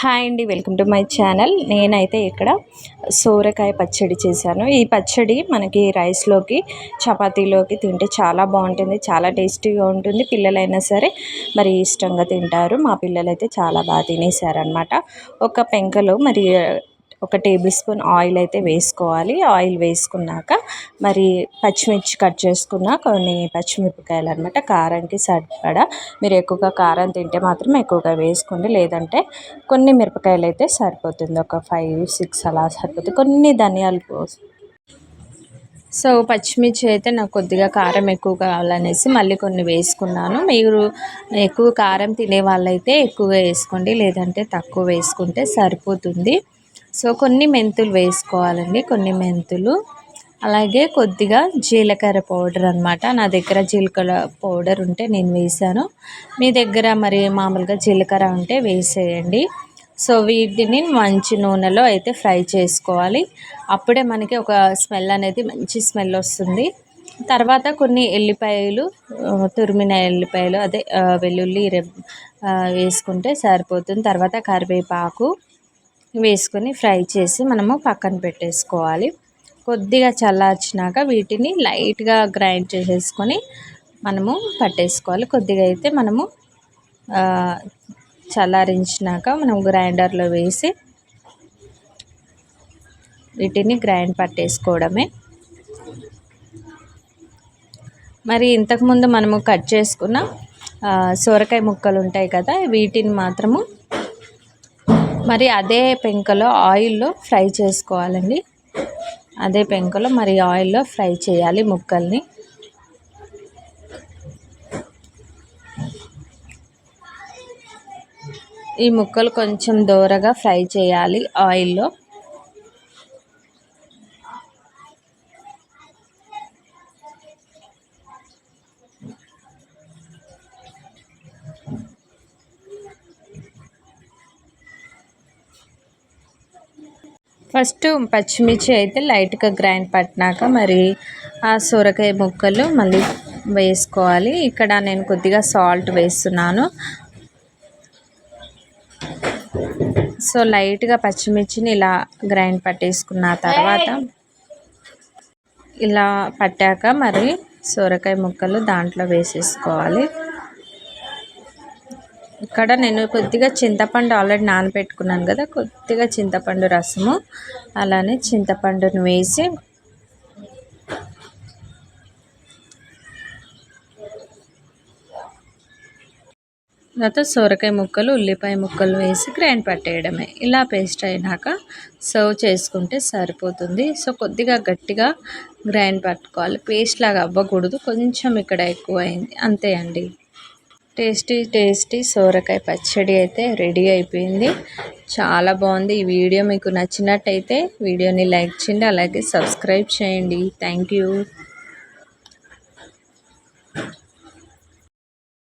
Hi అండి welcome to my channel. నేనైతే ఇక్కడ సోరకాయ పచ్చడి చేశాను. ఈ పచ్చడి మనకి రైస్లోకి చపాతీలోకి తింటే చాలా బాగుంటుంది చాలా టేస్టీగా ఉంటుంది. పిల్లలైనా సరే మరి ఇష్టంగా తింటారు. మా పిల్లలైతే చాలా బాగా తినేసారనమాట ఒక పెంకలో మరి ఒక టేబుల్ స్పూన్ ఆయిల్ అయితే వేసుకోవాలి. ఆయిల్ వేసుకున్నాక మరి పచ్చిమిర్చి కట్ చేసుకున్న కొన్ని పచ్చిమిరపకాయలు అనమాట కారానికి సరిపడా. మీరు ఎక్కువగా కారం తింటే మాత్రం ఎక్కువగా వేసుకోండి. లేదంటే కొన్ని మిరపకాయలు అయితే సరిపోతుంది. ఒక ఫైవ్ సిక్స్ అలా సరిపోతుంది. కొన్ని ధనియాలు పోసి. సో పచ్చిమిర్చి అయితే నాకు కొద్దిగా కారం ఎక్కువ కావాలనేసి మళ్ళీ కొన్ని వేసుకున్నాను. మీరు ఎక్కువ కారం తినే వాళ్ళైతే ఎక్కువగా వేసుకోండి. లేదంటే తక్కువ వేసుకుంటే సరిపోతుంది. సో కొన్ని మెంతులు వేసుకోవాలండి కొన్ని మెంతులు. అలాగే కొద్దిగా జీలకర్ర పౌడర్ అనమాట నా దగ్గర జీలకర్ర పౌడర్ ఉంటే నేను వేసాను మీ దగ్గర మరి మామూలుగా జీలకర్ర ఉంటే వేసేయండి. సో వీటిని మంచి నూనెలో అయితే ఫ్రై చేసుకోవాలి. అప్పుడే మనకి ఒక స్మెల్ అనేది మంచి స్మెల్ వస్తుంది. తర్వాత కొన్ని ఎల్లిపాయలు తురిమిన ఎల్లిపాయలు అదే వెల్లుల్లి వేసుకుంటే సరిపోతుంది. తర్వాత కరివేపాకు వేసుకొని ఫ్రై చేసి మనము పక్కన పెట్టేసుకోవాలి. కొద్దిగా చల్లార్చినాక వీటిని లైట్గా గ్రైండ్ చేసేసుకొని మనము పట్టేసుకోవాలి. కొద్దిగా అయితే మనము చల్లారించినాక మనం గ్రైండర్లో వేసి వీటిని గ్రైండ్ పట్టేసుకోవడమే. మరి ఇంతకుముందు మనము కట్ చేసుకున్న సొరకాయ ముక్కలు ఉంటాయి కదా వీటిని మాత్రము మరి అదే పెంకలో ఆయిల్లో ఫ్రై చేసుకోవాలండి. అదే పెంకలో మరి ఆయిల్లో ఫ్రై చేయాలి ముక్కల్ని. ఈ ముక్కలు కొంచెం దోరగా ఫ్రై చేయాలి ఆయిల్లో. ఫస్ట్ పచ్చిమిర్చి అయితే లైట్గా గ్రైండ్ పట్టినాక మరి ఆ సొరకాయ ముక్కలు మళ్ళీ వేసుకోవాలి. ఇక్కడ నేను కొద్దిగా సాల్ట్ వేస్తున్నాను. సో లైట్గా పచ్చిమిర్చిని ఇలా గ్రైండ్ పట్టేసుకున్న తర్వాత ఇలా పట్టాక మరి సొరకాయ ముక్కలు దాంట్లో వేసేసుకోవాలి. ఇక్కడ నేను కొద్దిగా చింతపండు ఆల్రెడీ నానబెట్టుకున్నాను కదా కొద్దిగా చింతపండు రసము అలానే చింతపండును వేసి తర్వాత సొరకాయ ముక్కలు ఉల్లిపాయ ముక్కలు వేసి గ్రైండ్ పట్టేయడమే. ఇలా పేస్ట్ అయినాక సర్వ్ చేసుకుంటే సరిపోతుంది. సో కొద్దిగా గట్టిగా గ్రైండ్ పట్టుకోవాలి. పేస్ట్ లాగా అవ్వకూడదు. కొంచెం ఇక్కడ ఎక్కువ అయింది అంతే అండి. టేస్టీ టేస్టీ సోరకాయ పచ్చడి అయితే రెడీ అయిపోయింది. చాలా బాగుంది. ఈ వీడియో మీకు నచ్చినట్టయితే వీడియోని లైక్ చేయండి అలాగే సబ్స్క్రైబ్ చేయండి. Thank you.